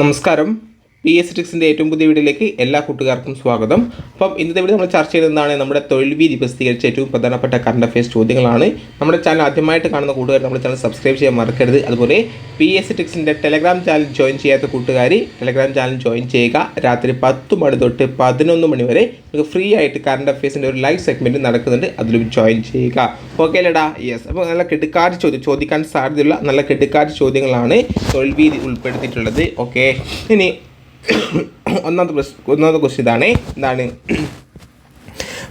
നമസ്കാരം. P S ടിക്സിന്റെ ഏറ്റവും പുതിയ വീഡിയോയിലേക്ക് എല്ലാ കൂട്ടുകാർക്കും സ്വാഗതം. അപ്പം ഇന്നത്തെ വീഡിയോ നമ്മൾ ചർച്ച ചെയ്യുന്നതാണ് നമ്മുടെ തൊഴിൽ വീതി പ്രസിദ്ധീകരിച്ച ഏറ്റവും പ്രധാനപ്പെട്ട കറണ്ട് അഫയേഴ്സ് ചോദ്യങ്ങളാണ്. നമ്മുടെ ചാനൽ ആദ്യമായിട്ട് കാണുന്ന കൂട്ടുകാർ നമ്മുടെ ചാനൽ സബ്സ്ക്രൈബ് ചെയ്യാൻ മറക്കരുത്. അതുപോലെ പി എസ് ടിക്സിന്റെ ടെലഗ്രാം ചാനൽ ജോയിൻ ചെയ്യാത്ത കൂട്ടുകാർ ടെലഗ്രാം ചാനൽ ജോയിൻ ചെയ്യുക. രാത്രി പത്ത് മണി തൊട്ട് പതിനൊന്ന് മണി വരെ നിങ്ങൾക്ക് ഫ്രീ ആയിട്ട് കറണ്ട് അഫയേഴ്സിന്റെ ഒരു ലൈവ് സെഗ്മെന്റ് നടക്കുന്നുണ്ട്. അതിലും ജോയിൻ ചെയ്യുക. ഓക്കെ അല്ലേടാ യെസ് അപ്പോൾ നല്ല കിടുക്കാറ്റ് ചോദ്യം ചോദിക്കാൻ സാധ്യതയുള്ള നല്ല കിടുക്കാറ്റ് ചോദ്യങ്ങളാണ് തൊഴിൽ വീതി ഉൾപ്പെടുത്തിയിട്ടുള്ളത്. ഓക്കെ ഇനി ഒന്നാമത്തെ പ്രശ്നം ഒന്നാമത്തെ ക്വസ്റ്റ്യൻ ഇതാണ്. എന്താണ്?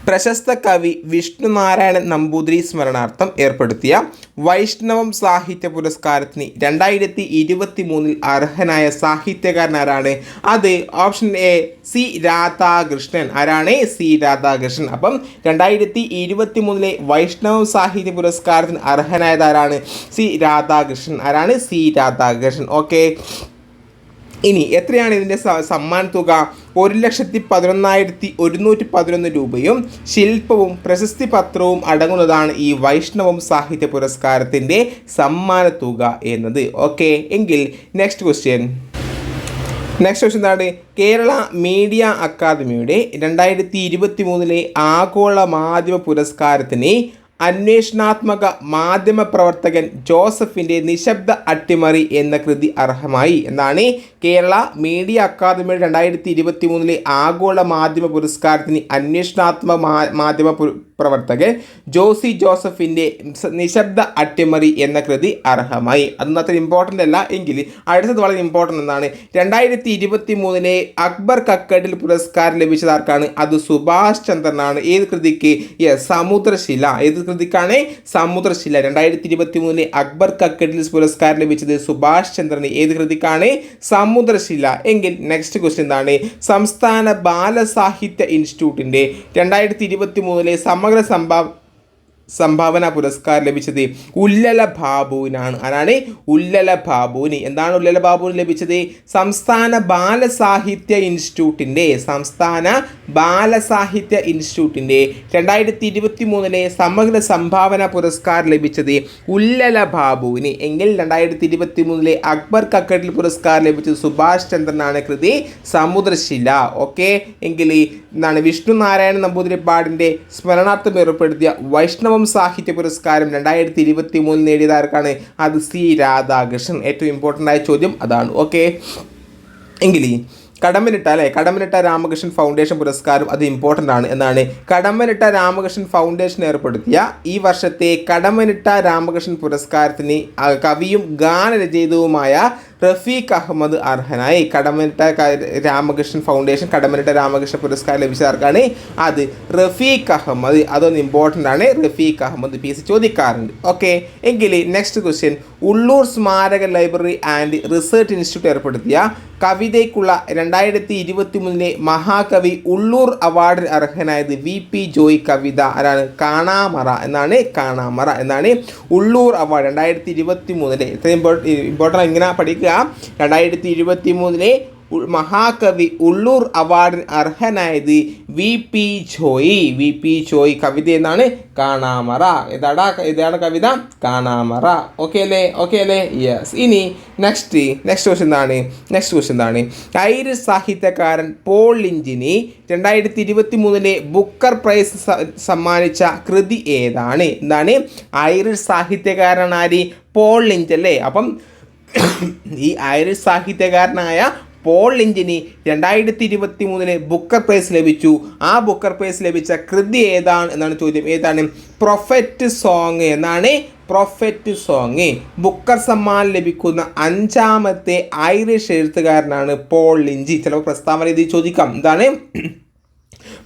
പ്രശസ്ത കവി വിഷ്ണുനാരായണൻ നമ്പൂതിരി സ്മരണാർത്ഥം ഏർപ്പെടുത്തിയ വൈഷ്ണവം സാഹിത്യ പുരസ്കാരത്തിന് രണ്ടായിരത്തി ഇരുപത്തി മൂന്നിൽ അർഹനായ സാഹിത്യകാരൻ ആരാണ് അത് ഓപ്ഷൻ എ സി രാധാകൃഷ്ണൻ. ആരാണ്? സി രാധാകൃഷ്ണൻ. അപ്പം രണ്ടായിരത്തി ഇരുപത്തി മൂന്നിലെ വൈഷ്ണവം സാഹിത്യ പുരസ്കാരത്തിന് അർഹനായത് ആരാണ് സി രാധാകൃഷ്ണൻ. ആരാണ്? സി രാധാകൃഷ്ണൻ. ഓക്കെ ഇനി എത്രയാണ് ഇതിന്റെ സമ്മാൻ തുക? ഒരു ലക്ഷത്തി പതിനൊന്നായിരത്തി ഒരുന്നൂറ്റി പതിനൊന്ന് രൂപയും ശില്പവും പ്രശസ്തി പത്രവും അടങ്ങുന്നതാണ് ഈ വൈഷ്ണവം സാഹിത്യ പുരസ്കാരത്തിന്റെ സമ്മാന തുക എന്നത്. ഓക്കെ എങ്കിൽ നെക്സ്റ്റ് ക്വസ്റ്റ്യൻ നെക്സ്റ്റ് ക്വസ്റ്റ്യൻ എന്താണ്? കേരള മീഡിയ അക്കാദമിയുടെ രണ്ടായിരത്തി ഇരുപത്തി മൂന്നിലെ ആഗോള മാധ്യമ പുരസ്കാരത്തിന് അന്വേഷണാത്മക മാധ്യമ പ്രവർത്തകൻ ജോസഫിന്റെ നിശബ്ദ അട്ടിമറി എന്ന കൃതി അർഹമായി. എന്നാണ് കേരള മീഡിയ അക്കാദമിയുടെ രണ്ടായിരത്തി ഇരുപത്തി മൂന്നിലെ ആഗോള മാധ്യമ പുരസ്കാരത്തിന് അന്വേഷണാത്മക മാധ്യമ പ്രവർത്തകൻ ജോസി ജോസഫിന്റെ നിശബ്ദ അട്ടിമറി എന്ന കൃതി അർഹമായി. അതൊന്നും അത്ര ഇമ്പോർട്ടന്റ് അല്ല എങ്കിൽ അടുത്തത് വളരെ ഇമ്പോർട്ടന്റ് എന്നാണ്. രണ്ടായിരത്തി ഇരുപത്തി മൂന്നിലെ അക്ബർ കക്കടിൽ പുരസ്കാരം ലഭിച്ചത് ആർക്കാണ്? അത് സുഭാഷ് ചന്ദ്രനാണ്. ഏത് കൃതിക്ക്? യെസ് സമുദ്രശില. ഏത് കൃതിക്കാണ്? സമുദ്രശില. രണ്ടായിരത്തി ഇരുപത്തി മൂന്നിലെ അക്ബർ കക്കടിൽ പുരസ്കാരം ലഭിച്ചത് സുഭാഷ് ചന്ദ്രന്. ഏത് കൃതിക്കാണ്? സമുദ്രശില. എങ്കിൽ നെക്സ്റ്റ് ക്വസ്റ്റ്യൻ എന്താണ്? സംസ്ഥാന ബാലസാഹിത്യ ഇൻസ്റ്റിറ്റ്യൂട്ടിന്റെ രണ്ടായിരത്തി ഇരുപത്തി മൂന്നിലെ സമഗ്ര സംഭാവ സംഭാവന പുരസ്കാരം ലഭിച്ചത് ഉല്ലല ബാബുവിനാണ്. ആരാണ്? ഉല്ലല ബാബുവിന്. എന്താണ് ഉല്ലല ബാബുവിന് ലഭിച്ചത്? സംസ്ഥാന ബാലസാഹിത്യ ഇൻസ്റ്റിറ്റ്യൂട്ടിന്റെ സംസ്ഥാന ബാലസാഹിത്യ ഇൻസ്റ്റിറ്റ്യൂട്ടിന്റെ രണ്ടായിരത്തി ഇരുപത്തി മൂന്നിലെ സമഗ്ര സംഭാവന പുരസ്കാരം ലഭിച്ചത് ഉല്ലല ബാബുവിന്. എങ്കിൽ രണ്ടായിരത്തി ഇരുപത്തി മൂന്നിലെ അക്ബർ കക്കട്ടിൽ പുരസ്കാരം ലഭിച്ചത് സുഭാഷ് ചന്ദ്രനാണ് കൃതി. സമുദ്രശില. ഓക്കെ. എങ്കിൽ എന്താണ് വിഷ്ണു നാരായണ നമ്പൂതിരിപ്പാടിന്റെ സ്മരണാർത്ഥം ഏർപ്പെടുത്തിയ വൈഷ്ണവം സാഹിത്യ പുരസ്കാരം രണ്ടായിരത്തി ഇരുപത്തി മൂന്ന് നേടിയത് ആർക്കാണ്? അത് സി രാധാകൃഷ്ണൻ. ഏറ്റവും ഇമ്പോർട്ടന്റ് ആയ ചോദ്യം അതാണ്. ഓക്കെ എങ്കിൽ കടമ്പനിട്ട അല്ലേ? കടമ്പനിട്ട രാമകൃഷ്ണൻ ഫൗണ്ടേഷൻ പുരസ്കാരം അത് ഇമ്പോർട്ടന്റ് ആണ് എന്നാണ്. കടമ്പനിട്ട രാമകൃഷ്ണൻ ഫൗണ്ടേഷൻ ഏർപ്പെടുത്തിയ ഈ വർഷത്തെ കടമ്പനിട്ട രാമകൃഷ്ണൻ പുരസ്കാരത്തിന് കവിയും ഗാനരചയിതവുമായ റഫീഖ് അഹമ്മദ് അർഹനായി. കടമനിട്ട രാമകൃഷ്ണൻ ഫൗണ്ടേഷൻ കടമനിട്ട രാമകൃഷ്ണ പുരസ്കാരം ലഭിച്ചവർക്കാണ് അത് റഫീഖ് അഹമ്മദ്. അതൊന്ന് ഇമ്പോർട്ടന്റ് ആണ്. റഫീഖ് അഹമ്മദ് പി എസ് ചോദിക്കാറുണ്ട്. ഓക്കെ എങ്കിൽ നെക്സ്റ്റ് ക്വസ്റ്റ്യൻ ഉള്ളൂർ സ്മാരക ലൈബ്രറി ആൻഡ് റിസർച്ച് ഇൻസ്റ്റിറ്റ്യൂട്ട് ഏർപ്പെടുത്തിയ കവിതയ്ക്കുള്ള രണ്ടായിരത്തി ഇരുപത്തി മൂന്നിലെ മഹാകവി ഉള്ളൂർ അവാർഡിന് അർഹനായത് വി പി ജോയ് കവിത. ആരാണ്? കാണാമറ എന്നാണ് കാണാമറ എന്നാണ് ഉള്ളൂർ അവാർഡ് രണ്ടായിരത്തി ഇരുപത്തി മൂന്നിലെ ഇത്രയും ഇമ്പോർട്ടന്റ് ഇങ്ങനെ പഠിക്കുക രണ്ടായിരത്തി ഇരുപത്തി മൂന്നിലെ മഹാകവി ഉള്ളൂർ അവാർഡിന് അർഹനായത് V P Joy V P Joy കവിത എന്നാണ് കാണാമറ. ഇതാടാ ഇതാണ് കവിത? കാണാമറ. ഓക്കെ അല്ലേ? ഓക്കെ അല്ലേ? യെസ് ഇനി നെക്സ്റ്റ് നെക്സ്റ്റ് ക്വസ്റ്റ്യൻ എന്താണ് നെക്സ്റ്റ് ക്വസ്റ്റ്യൻ എന്താണ് ഐറിഷ് സാഹിത്യകാരൻ പോൾ ലിഞ്ചിനി രണ്ടായിരത്തി ഇരുപത്തി മൂന്നിലെ ബുക്കർ പ്രൈസ് സമ്മാനിച്ച കൃതി ഏതാണ്? എന്താണ്? ഐറിഷ് സാഹിത്യകാരനാരി പോൾ ലിഞ്ച് അല്ലേ? അപ്പം ഈ ഐറിഷ് സാഹിത്യകാരനായ പോൾ ലിഞ്ചിന് രണ്ടായിരത്തി ഇരുപത്തി മൂന്നിന് ബുക്കർ പ്രൈസ് ലഭിച്ചു. ആ ബുക്കർ പ്രൈസ് ലഭിച്ച കൃതി ഏതാണ് എന്നാണ് ചോദ്യം. ഏതാണ്? പ്രൊഫറ്റ് സോങ് എന്നാണ് പ്രൊഫറ്റ് സോങ്. ബുക്കർ സമ്മാനം ലഭിക്കുന്ന അഞ്ചാമത്തെ ഐറിഷ് എഴുത്തുകാരനാണ് പോൾ ലിഞ്ചി. ചിലപ്പോൾ പ്രസ്താവന ഇത് ചോദിക്കാം. എന്താണ്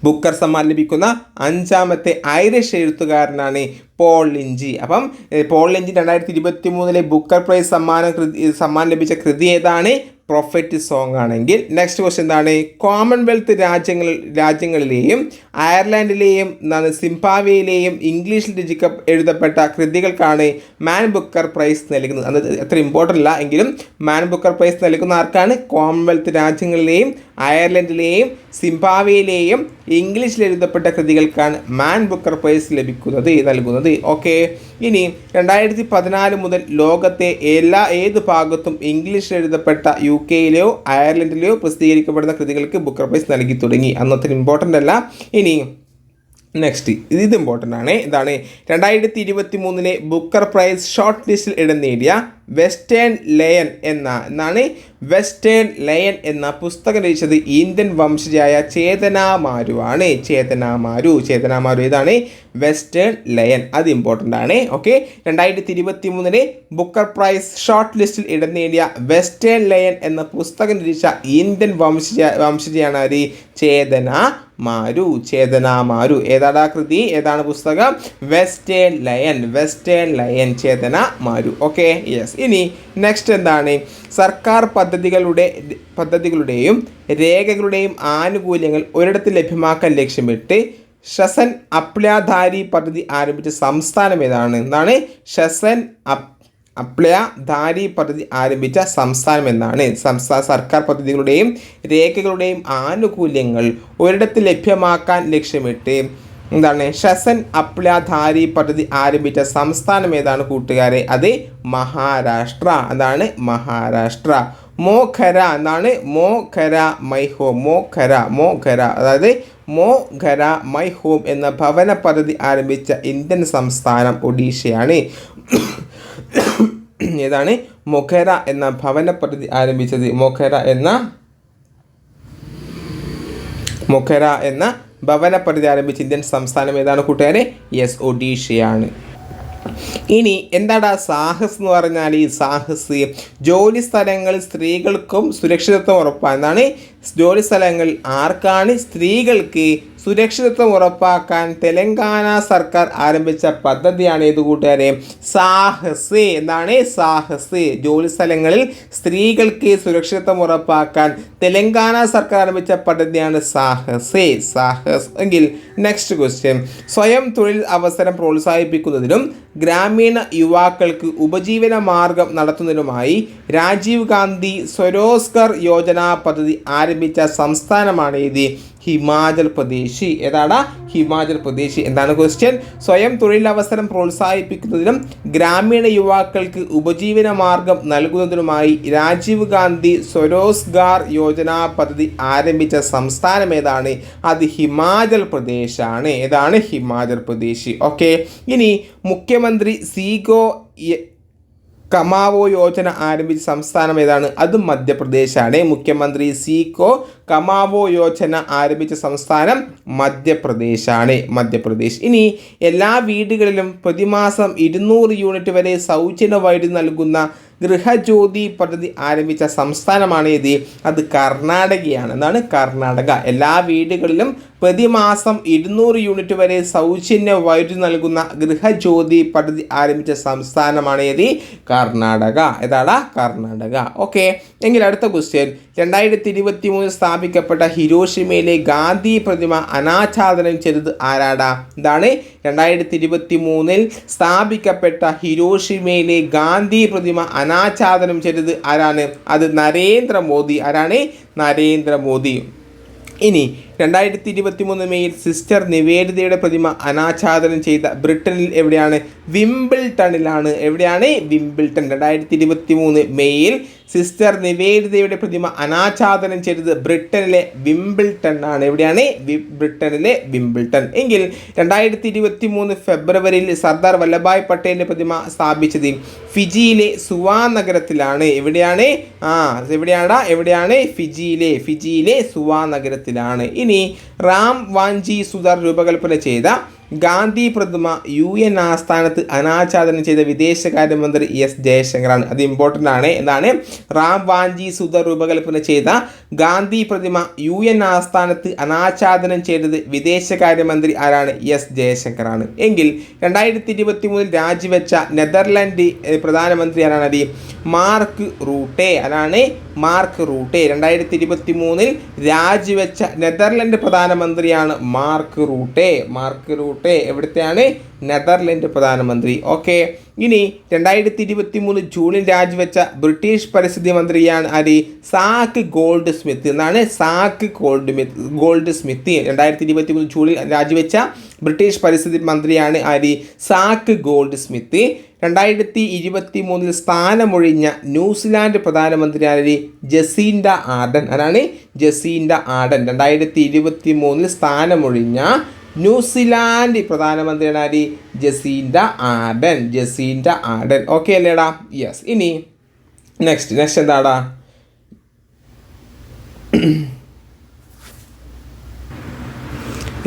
ബുക്കർ സമ്മാൻ ലഭിക്കുന്ന അഞ്ചാമത്തെ ഐറിഷ് എഴുത്തുകാരനാണ് പോൾ ലിഞ്ചി. അപ്പം പോൾ ലിഞ്ചി രണ്ടായിരത്തി ഇരുപത്തി മൂന്നിലെ ബുക്കർ പ്രൈസ് സമ്മാനം കൃതി സമ്മാനം ലഭിച്ച കൃതി ഏതാണ്? പ്രൊഫറ്റ് സോങ് ആണെങ്കിൽ. നെക്സ്റ്റ് ക്വസ്റ്റ്യൻ എന്താണ്? കോമൺവെൽത്ത് രാജ്യങ്ങൾ രാജ്യങ്ങളിലെയും അയർലൻഡിലെയും എന്താണ് സിംബാബ്വേയിലെയും ഇംഗ്ലീഷിൽ രചിക്ക എഴുതപ്പെട്ട കൃതികൾക്കാണ് മാൻ ബുക്കർ പ്രൈസ് നൽകുന്നത്. അത് അത്ര ഇമ്പോർട്ടന്റ് അല്ല. എങ്കിലും മാൻ ബുക്കർ പ്രൈസ് നൽകുന്ന ആർക്കാണ്? കോമൺവെൽത്ത് രാജ്യങ്ങളിലെയും അയർലൻഡിലെയും സിംബാവയിലെയും ഇംഗ്ലീഷിൽ എഴുതപ്പെട്ട കൃതികൾക്കാണ് മാൻ ബുക്കർ പ്രൈസ് ലഭിക്കുന്നത് നൽകുന്നത്. ഓക്കെ ഇനി രണ്ടായിരത്തി പതിനാല് മുതൽ ലോകത്തെ എല്ലാ ഏത് ഭാഗത്തും ഇംഗ്ലീഷിൽ എഴുതപ്പെട്ട യു കെയിലെയോ അയർലൻഡിലെയോ പ്രസിദ്ധീകരിക്കപ്പെടുന്ന കൃതികൾക്ക് ബുക്കർ പ്രൈസ് നൽകി തുടങ്ങി. അന്നത്ര ഇമ്പോർട്ടന്റ് അല്ല. ഇനി നെക്സ്റ്റ് ഇത് ഇത് ഇമ്പോർട്ടന്റ് ആണ്. ഇതാണ് രണ്ടായിരത്തി ഇരുപത്തി മൂന്നിലെ ബുക്കർ പ്രൈസ് ഷോർട്ട് ലിസ്റ്റിൽ ഇടം നേടിയ വെസ്റ്റേൺ ലയൻ എന്ന എന്നാണ് വെസ്റ്റേൺ ലയൻ എന്ന പുസ്തകം രചിച്ചത് ഇന്ത്യൻ വംശജയായ ചേതനാമാരു ആണ്. ചേതനാമാരു ചേതനാമാരു ഏതാണ്? വെസ്റ്റേൺ ലയൻ അത് ഇമ്പോർട്ടന്റ് ആണ്. ഓക്കെ രണ്ടായിരത്തി ഇരുപത്തി മൂന്നിലെ ബുക്കർ പ്രൈസ് ഷോർട്ട് ലിസ്റ്റിൽ ഇടം നേടിയ വെസ്റ്റേൺ ലയൻ എന്ന പുസ്തകം രചിച്ച ഇന്ത്യൻ വംശജ വംശജയാണ് ആര്? ചേതന മാരു. ചേതനാമാരു ആ കൃതി? ഏതാണ് പുസ്തകം? Western Lane Western Lane Chetna Maroo. Okay yes ഇനി നെക്സ്റ്റ് എന്താണ്? സർക്കാർ പദ്ധതികളുടെ പദ്ധതികളുടെയും രേഖകളുടെയും ആനുകൂല്യങ്ങൾ ഒരിടത്ത് ലഭ്യമാക്കാൻ ലക്ഷ്യമിട്ട് ഷസൻ അപ്ലയാധാരി പദ്ധതി ആരംഭിച്ച സംസ്ഥാനം ഏതാണ്? എന്താണ്? ഷസൻ അപ് അപ്ലയധാരി പദ്ധതി ആരംഭിച്ച സംസ്ഥാനം എന്നാണ്. സംസ്ഥാന സർക്കാർ പദ്ധതികളുടെയും രേഖകളുടെയും ആനുകൂല്യങ്ങൾ ഒരിടത്ത് ലഭ്യമാക്കാൻ ലക്ഷ്യമിട്ട് എന്താണ്? ഷസൻ അപ്ലാധാരി പദ്ധതി ആരംഭിച്ച സംസ്ഥാനം ഏതാണ് കൂട്ടുകാരെ? അത് മഹാരാഷ്ട്ര. അതാണ് മഹാരാഷ്ട്ര. മോഖര. എന്നാണ് മോഖര മൈ ഹോം. മോഖര മോഖര. അതായത് മോഖര മൈ ഹോം എന്ന ഭവന പദ്ധതി ആരംഭിച്ച ഇന്ത്യൻ സംസ്ഥാനം ഒഡീഷയാണ്. ഏതാണ്? മൊഖര എന്ന ഭവന പദ്ധതി ആരംഭിച്ചത്. മൊഖര എന്ന മൊഖര എന്ന ഭവന ആരംഭിച്ച ഇന്ത്യൻ സംസ്ഥാനം ഏതാണ് കൂട്ടുകാരെ? യെസ് ഒഡീഷയാണ് ഇനി എന്താടാ സാഹസ് എന്ന് പറഞ്ഞാൽ ഈ സാഹസ്? ജോലി സ്ഥലങ്ങളിൽ സ്ത്രീകൾക്കും സുരക്ഷിതത്വം ഉറപ്പാണ് എന്താണ്? ജോലി സ്ഥലങ്ങളിൽ ആർക്കാണ്? സ്ത്രീകൾക്ക് സുരക്ഷിതത്വം ഉറപ്പാക്കാൻ തെലങ്കാന സർക്കാർ ആരംഭിച്ച പദ്ധതിയാണ് ഏത് കൂട്ടുകാരെ? സാഹസ്. എന്താണ് സാഹസ്? ജോലി സ്ഥലങ്ങളിൽ സ്ത്രീകൾക്ക് സുരക്ഷിതത്വം ഉറപ്പാക്കാൻ തെലങ്കാന സർക്കാർ ആരംഭിച്ച പദ്ധതിയാണ് സാഹസ്. സാഹസ് എങ്കിൽ നെക്സ്റ്റ് ക്വസ്റ്റ്യൻ സ്വയം തൊഴിൽ അവസരം പ്രോത്സാഹിപ്പിക്കുന്നതിനും ഗ്രാമീണ യുവാക്കൾക്ക് ഉപജീവന മാർഗം നടത്തുന്നതിനുമായി രാജീവ് ഗാന്ധി സ്വരോസ്കർ യോജന പദ്ധതി ആരംഭിച്ച സംസ്ഥാനമാണ് ഇത് ഹിമാചൽ പ്രദേശ്. ഏതാണ് ഹിമാചൽ പ്രദേശ്. എന്താണ് ക്വസ്റ്റ്യൻ സ്വയം തൊഴിലവസരം പ്രോത്സാഹിപ്പിക്കുന്നതിനും ഗ്രാമീണ യുവാക്കൾക്ക് ഉപജീവന മാർഗം നൽകുന്നതിനുമായി രാജീവ് ഗാന്ധി സ്വരോസ്ഗാർ യോജന പദ്ധതി ആരംഭിച്ച സംസ്ഥാനം ഏതാണ്? അത് ഹിമാചൽ പ്രദേശാണ്. ഏതാണ്? ഹിമാചൽ പ്രദേശ്. ഓക്കെ ഇനി മുഖ്യമന്ത്രി സീഗോ കമാവോ യോജന ആരംഭിച്ച സംസ്ഥാനം ഏതാണ്? അത് മധ്യപ്രദേശാണ്. മുഖ്യമന്ത്രി സീക്കോ കമാവോ യോജന ആരംഭിച്ച സംസ്ഥാനം മധ്യപ്രദേശാണ്. മധ്യപ്രദേശ്. ഇനി എല്ലാ വീടുകളിലും പ്രതിമാസം ഇരുന്നൂറ് യൂണിറ്റ് വരെ സൗജന്യ വൈദ്യുതി നൽകുന്ന ഗൃഹജ്യോതി പദ്ധതി ആരംഭിച്ച സംസ്ഥാനമാണ് ഇത്. അത് കർണാടകയാണ്. എന്നാണ് കർണാടക. എല്ലാ വീടുകളിലും പ്രതിമാസം ഇരുന്നൂറ് യൂണിറ്റ് വരെ സൗജന്യ വൈദ്യുതി നൽകുന്ന ഗൃഹജ്യോതി പദ്ധതി ആരംഭിച്ച സംസ്ഥാനമാണ് ഇത് കർണാടക. ഏതാടാ കർണാടക. ഓക്കെ. എങ്കിൽ അടുത്ത ക്വസ്റ്റ്യൻ രണ്ടായിരത്തി ഇരുപത്തി മൂന്നിൽ സ്ഥാപിക്കപ്പെട്ട ഹിരോഷിമയിലെ ഗാന്ധി പ്രതിമ അനാച്ഛാദനം ചെയ്തത് ആരാടാ? ഇതാണ് രണ്ടായിരത്തി ഇരുപത്തി മൂന്നിൽ സ്ഥാപിക്കപ്പെട്ട ഹിരോഷിമയിലെ ഗാന്ധി പ്രതിമ അനാച്ഛാദനം ചെയ്തത് ആരാണ്? അത് നരേന്ദ്രമോദി. ആരാണ്? നരേന്ദ്രമോദി. ഇനി രണ്ടായിരത്തി ഇരുപത്തി മൂന്ന് മെയ്യിൽ സിസ്റ്റർ നിവേദിതയുടെ പ്രതിമ അനാച്ഛാദനം ചെയ്ത ബ്രിട്ടനിൽ എവിടെയാണ്? വിംബിൾട്ടണിലാണ്. എവിടെയാണ്? വിംബിൾട്ടൺ. രണ്ടായിരത്തി ഇരുപത്തി മൂന്ന് മെയ്യിൽ സിസ്റ്റർ നിവേദിതയുടെ പ്രതിമ അനാച്ഛാദനം ചെയ്തത് ബ്രിട്ടനിലെ വിംബിൾട്ടൺ ആണ് എവിടെയാണ് ബ്രിട്ടനിലെ വിംബിൾട്ടൺ. എങ്കിൽ രണ്ടായിരത്തി ഇരുപത്തി മൂന്ന് ഫെബ്രുവരിയിൽ സർദാർ വല്ലഭായ് പട്ടേലിന്റെ പ്രതിമ സ്ഥാപിച്ചത് ഫിജിയിലെ സുവാ നഗരത്തിലാണ്. എവിടെയാണ്? ആ എവിടെയാണ് എവിടെയാണ്? ഫിജിയിലെ ഫിജിയിലെ സുവാ നഗരത്തിലാണ്. ഇനി റാം വാഞ്ചി സുതാർ രൂപകൽപ്പന ചെയ്ത ഗാന്ധി പ്രതിമ യു എൻ ആസ്ഥാനത്ത് അനാച്ഛാദനം ചെയ്ത വിദേശകാര്യമന്ത്രി എസ് ജയശങ്കറാണ്. അത് ഇമ്പോർട്ടന്റ് ആണ്. എന്താണ്? റാം വാഞ്ചി സുധർ രൂപകൽപ്പന ചെയ്ത ഗാന്ധി പ്രതിമ യു എൻ ആസ്ഥാനത്ത് അനാച്ഛാദനം ചെയ്തത് വിദേശകാര്യമന്ത്രി ആരാണ്? എസ് ജയശങ്കറാണ്. എങ്കിൽ രണ്ടായിരത്തി ഇരുപത്തി മൂന്നിൽ രാജിവെച്ച നെതർലാൻഡ് പ്രധാനമന്ത്രി ആരാണ്? അത് മാർക്ക് റൂട്ടെ. അതാണ് മാർക്ക് റൂട്ടെ. രണ്ടായിരത്തി ഇരുപത്തി മൂന്നിൽ രാജിവെച്ച നെതർലൻഡ് പ്രധാനമന്ത്രിയാണ് Mark Rutte. Mark Rutte Rutte എവിടുത്തെയാണ്? Netherland പ്രധാനമന്ത്രി. ഓക്കെ. ഇനി രണ്ടായിരത്തി ഇരുപത്തി മൂന്ന് ജൂണിൽ രാജിവെച്ച ബ്രിട്ടീഷ് പരിസ്ഥിതി മന്ത്രിയാണ് ആര്? സാക്ക് ഗോൾഡ് സ്മിത്ത് എന്നാണ് സാക്ക് ഗോൾഡ് ഗോൾഡ് സ്മിത്ത് രണ്ടായിരത്തി ഇരുപത്തി മൂന്ന് ജൂണിൽ രാജിവെച്ച ബ്രിട്ടീഷ് പരിസ്ഥിതി മന്ത്രിയാണ് ആര്? സാക്ക് ഗോൾഡ് സ്മിത്ത് രണ്ടായിരത്തി ഇരുപത്തി മൂന്നിൽ സ്ഥാനമൊഴിഞ്ഞ ന്യൂസിലാൻഡ് പ്രധാനമന്ത്രിയാണ് ജസീൻഡ ആർഡൻ. അതാണ് ജസീൻഡ ആഡൻ രണ്ടായിരത്തി ഇരുപത്തി മൂന്നിൽ സ്ഥാനമൊഴിഞ്ഞ ന്യൂസിലാൻഡ് പ്രധാനമന്ത്രിയാണ് ആര് Jacinda Ardern Jacinda Ardern. Okay അല്ലേടാ? യെസ് ഇനി നെക്സ്റ്റ് നെക്സ്റ്റ് എന്താടാ?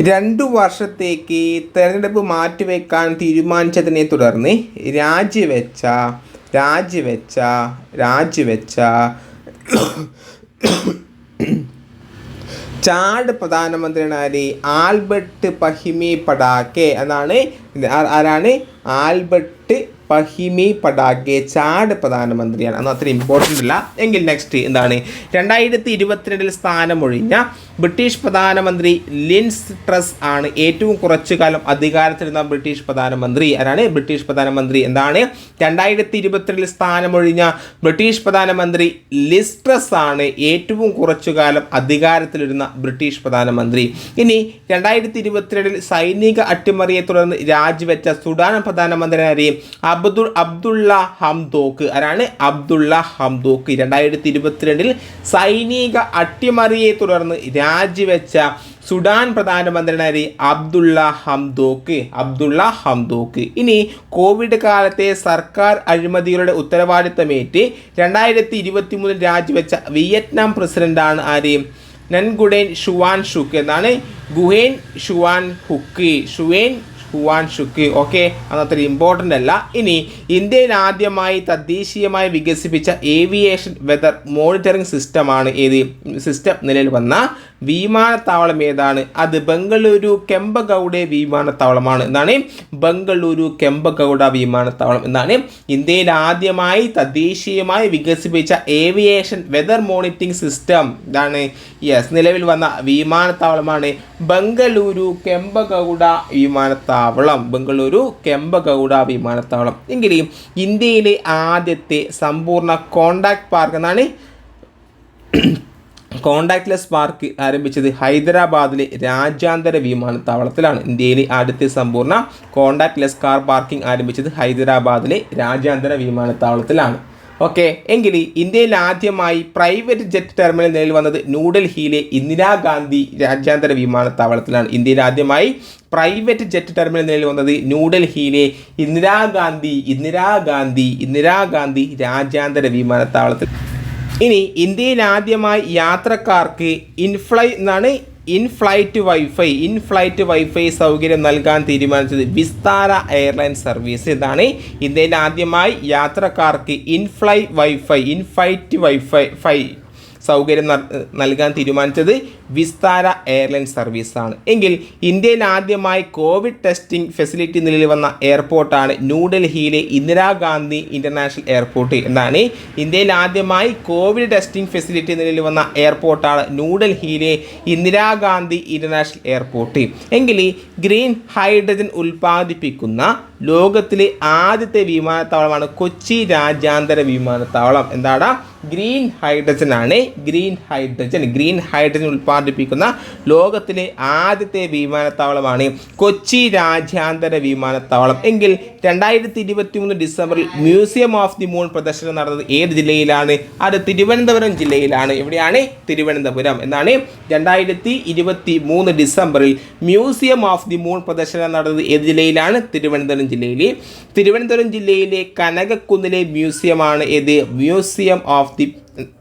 രണ്ടു വർഷത്തേക്ക് തെരഞ്ഞെടുപ്പ് മാറ്റിവെക്കാൻ തീരുമാനിച്ചതിനെ തുടർന്ന് രാജിവെച്ച രാജിവെച്ച രാജിവെച്ച ചാഡ് പ്രധാനമന്ത്രിയാണ് ആര്? Albert Pahimi Padacke. എന്നാണ് ആരാണ്? ആൽബർട്ട് പഹിമി പടാക്കെ ചാഡ് പ്രധാനമന്ത്രിയാണ്. അന്ന് അത്ര ഇമ്പോർട്ടന്റ് അല്ല എങ്കിൽ നെക്സ്റ്റ് എന്താണ്? രണ്ടായിരത്തി ഇരുപത്തിരണ്ടിൽ സ്ഥാനമൊഴിഞ്ഞ ബ്രിട്ടീഷ് പ്രധാനമന്ത്രി ലിൻസ് ട്രസ് ആണ് ഏറ്റവും കുറച്ചു കാലം അധികാരത്തിലിരുന്ന ബ്രിട്ടീഷ് പ്രധാനമന്ത്രി. ആരാണ്? ബ്രിട്ടീഷ് പ്രധാനമന്ത്രി. എന്താണ്? രണ്ടായിരത്തി ഇരുപത്തിരണ്ടിൽ സ്ഥാനമൊഴിഞ്ഞ ബ്രിട്ടീഷ് പ്രധാനമന്ത്രി ലിസ്ട്രസ് ആണ് ഏറ്റവും കുറച്ചു കാലം അധികാരത്തിലിരുന്ന ബ്രിട്ടീഷ് പ്രധാനമന്ത്രി. ഇനി രണ്ടായിരത്തി ഇരുപത്തിരണ്ടിൽ സൈനിക അട്ടിമറിയെ തുടർന്ന് രാജിവെച്ച സുഡാൻ പ്രധാനമന്ത്രി അബ്ദുൾ അബ്ദുള്ള ഹംദോക്ക്. ആരാണ്? അബ്ദുള്ള ഹംദോക്ക്. രണ്ടായിരത്തി ഇരുപത്തിരണ്ടിൽ സൈനിക അട്ടിമറിയെ തുടർന്ന് രാജിവെച്ച സുഡാൻ പ്രധാനമന്ത്രി അബ്ദുള്ള ഹംദോക്ക്. അബ്ദുള്ള ഹംദോക്ക്. ഇനി കോവിഡ് കാലത്തെ സർക്കാർ അഴിമതികളുടെ ഉത്തരവാദിത്തമേറ്റ് രണ്ടായിരത്തി ഇരുപത്തി മൂന്നിൽ രാജിവെച്ച വിയറ്റ്നാം പ്രസിഡന്റാണ് ആര്? നൻഗുഡേൻ ഷുവാൻ ഷുക്ക് എന്നാണ് ഗുഹേൻ ഷുവാൻ ഹുക്ക് ഷുവേൻ ഹുവാൻ ഷുക്ക് ഓക്കെ അതത്ര ഇമ്പോർട്ടന്റ് അല്ല. ഇനി ഇന്ത്യയിൽ ആദ്യമായി തദ്ദേശീയമായി വികസിപ്പിച്ച ഏവിയേഷൻ വെതർ മോണിറ്ററിംഗ് സിസ്റ്റമാണ് ഏത് സിസ്റ്റം നിലയിൽ വന്ന വിമാനത്താവളം ഏതാണ് അത് ബംഗളൂരു കെമ്പഗൗഡ വിമാനത്താവളമാണ്. എന്നാണ് ബംഗളൂരു കെമ്പഗൗഡ വിമാനത്താവളം. എന്നാണ് ഇന്ത്യയിൽ ആദ്യമായി തദ്ദേശീയമായി വികസിപ്പിച്ച ഏവിയേഷൻ വെതർ മോണിറ്ററിംഗ് സിസ്റ്റം. ഇതാണ് യെസ് നിലവിൽ വന്ന വിമാനത്താവളമാണ് ബംഗളൂരു കെമ്പഗൗഡ വിമാനത്താവളം. ബംഗളൂരു കെമ്പഗൗഡ വിമാനത്താവളം. എങ്കിൽ ഇന്ത്യയിലെ ആദ്യത്തെ സമ്പൂർണ കോണ്ടാക്ട് പാർക്ക് എന്നാണ് കോണ്ടാക്ട്ലെസ് പാർക്ക് ആരംഭിച്ചത് ഹൈദരാബാദിലെ രാജ്യാന്തര വിമാനത്താവളത്തിലാണ്. ഇന്ത്യയിലെ ആദ്യത്തെ സമ്പൂർണ കോണ്ടാക്ട്ലെസ് കാർ പാർക്കിംഗ് ആരംഭിച്ചത് ഹൈദരാബാദിലെ രാജ്യാന്തര വിമാനത്താവളത്തിലാണ്. ഓക്കെ എങ്കിൽ ഇന്ത്യയിൽ ആദ്യമായി പ്രൈവറ്റ് ജെറ്റ് ടെർമിനൽ നിലയിൽ വന്നത് ന്യൂഡൽഹിയിലെ ഇന്ദിരാഗാന്ധി രാജ്യാന്തര വിമാനത്താവളത്തിലാണ്. ഇന്ത്യയിൽ ആദ്യമായി പ്രൈവറ്റ് ജെറ്റ് ടെർമിനൽ നിലയിൽ വന്നത് ന്യൂഡൽഹിയിലെ ഇന്ദിരാഗാന്ധി ഇന്ദിരാഗാന്ധി ഇന്ദിരാഗാന്ധി രാജ്യാന്തര വിമാനത്താവളത്തിൽ. ഇനി ഇന്ത്യയിൽ ആദ്യമായി യാത്രക്കാർക്ക് ഇൻഫ്ലൈ എന്നാണ് ഇൻഫ്ലൈറ്റ് വൈഫൈ ഇൻഫ്ലൈറ്റ് വൈഫൈ സൗകര്യം നൽകാൻ തീരുമാനിച്ചത് വിസ്താര എയർലൈൻ സർവീസ് ഇതാണ് ഇന്ത്യയിൽ ആദ്യമായി യാത്രക്കാർക്ക് in fly wifi inflight wifi fi സൗകര്യം നൽ- നൽകാൻ തീരുമാനിച്ചത് വിസ്താര എയർലൈൻ സർവീസാണ് എങ്കിൽ ഇന്ത്യയിൽ ആദ്യമായി കോവിഡ് ടെസ്റ്റിംഗ് ഫെസിലിറ്റി നിലയിൽ വന്ന എയർപോർട്ടാണ് ന്യൂഡൽഹിയിലെ ഇന്ദിരാഗാന്ധി ഇന്റർനാഷണൽ എയർപോർട്ട് എന്നാണ് ഇന്ത്യയിൽ ആദ്യമായി കോവിഡ് ടെസ്റ്റിംഗ് ഫെസിലിറ്റി നിലയിൽ വന്ന എയർപോർട്ടാണ് ന്യൂഡൽഹിയിലെ ഇന്ദിരാഗാന്ധി ഇന്റർനാഷണൽ എയർപോർട്ട് എങ്കിൽ ഗ്രീൻ ഹൈഡ്രജൻ ഉൽപ്പാദിപ്പിക്കുന്ന ലോകത്തിലെ ആദ്യത്തെ വിമാനത്താവളമാണ് കൊച്ചി രാജ്യാന്തര വിമാനത്താവളം. എന്താണ് ഗ്രീൻ ഹൈഡ്രജൻ ആണ്. Green hydrogen. ഗ്രീൻ ഹൈഡ്രജൻ ഉൽപ്പാദിപ്പിക്കുന്ന ലോകത്തിലെ ആദ്യത്തെ വിമാനത്താവളമാണ് കൊച്ചി രാജ്യാന്തര വിമാനത്താവളം. എങ്കിൽ രണ്ടായിരത്തി ഇരുപത്തി മൂന്ന് ഡിസംബറിൽ മ്യൂസിയം ഓഫ് ദി മൂൺ പ്രദർശനം നടന്നത് ഏത് ജില്ലയിലാണ്? അത് തിരുവനന്തപുരം ജില്ലയിലാണ്. എവിടെയാണ്? തിരുവനന്തപുരം. എന്നാണ് രണ്ടായിരത്തി ഇരുപത്തി മൂന്ന് ഡിസംബറിൽ മ്യൂസിയം ഓഫ് ദി മൂൺ പ്രദർശനം നടന്നത് ഏത് ജില്ലയിലാണ്? തിരുവനന്തപുരം ജില്ലയിൽ തിരുവനന്തപുരം ജില്ലയിലെ കനകക്കുന്നിലെ മ്യൂസിയമാണ് ഏത്? മ്യൂസിയം ഓഫ് ദി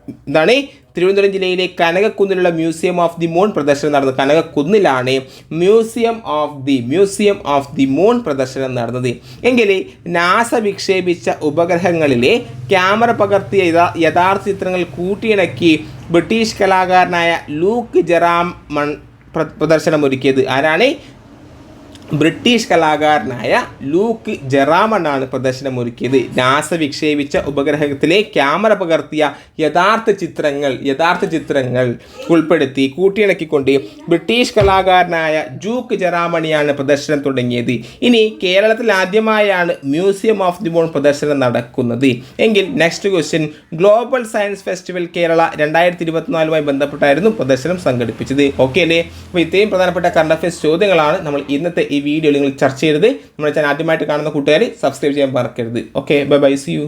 എന്താണ്? തിരുവനന്തപുരം ജില്ലയിലെ കനകക്കുന്നിലുള്ള മ്യൂസിയം ഓഫ് ദി മൂൺ പ്രദർശനം നടന്നത് കനകക്കുന്നിലാണ്. Museum of the Museum of the Moon പ്രദർശനം നടന്നത്. എങ്കിൽ നാസ വിക്ഷേപിച്ച ഉപഗ്രഹങ്ങളിലെ ക്യാമറ പകർത്തിയ യഥാ- യഥാർത്ഥ ചിത്രങ്ങൾ കൂട്ടിയിണക്കി ബ്രിട്ടീഷ് കലാകാരനായ ലൂക്ക് ജെറാം മൺ പ്ര- പ്രദർശനം ഒരുക്കിയത് ആരാണ്? ബ്രിട്ടീഷ് കലാകാരനായ ലൂക്ക് ജെറാമണാണ് പ്രദർശനമൊരുക്കിയത്. നാസ വിക്ഷേപിച്ച ഉപഗ്രഹത്തിലെ ക്യാമറ പകർത്തിയ യഥാർത്ഥ ചിത്രങ്ങൾ യഥാർത്ഥ ചിത്രങ്ങൾ ഉൾപ്പെടുത്തി കൂട്ടിയിണക്കിക്കൊണ്ട് ബ്രിട്ടീഷ് കലാകാരനായ ജൂക്ക് ജെറാമണിയാണ് പ്രദർശനം തുടങ്ങിയത്. ഇനി കേരളത്തിൽ ആദ്യമായാണ് മ്യൂസിയം ഓഫ് ദി മോൺ പ്രദർശനം നടക്കുന്നത്. എങ്കിൽ next question Global Science Festival Kerala രണ്ടായിരത്തി ഇരുപത്തിനാലുമായി ബന്ധപ്പെട്ടായിരുന്നു പ്രദർശനം സംഘടിപ്പിച്ചത്. ഓക്കെ അല്ലേ? അപ്പോൾ ഇത്രയും പ്രധാനപ്പെട്ട കറണ്ട് അഫയേഴ്സ് ചോദ്യങ്ങളാണ് നമ്മൾ ഇന്നത്തെ ഈ വീഡിയോയിൽ നിങ്ങൾ ചർച്ച ചെയ്തത് നമ്മുടെ ചാനൽ ആദ്യമായിട്ട് കാണുന്ന കൂട്ടുകാർ സബ്സ്ക്രൈബ് ചെയ്യാൻ മറക്കരുത്. Okay bye bye see you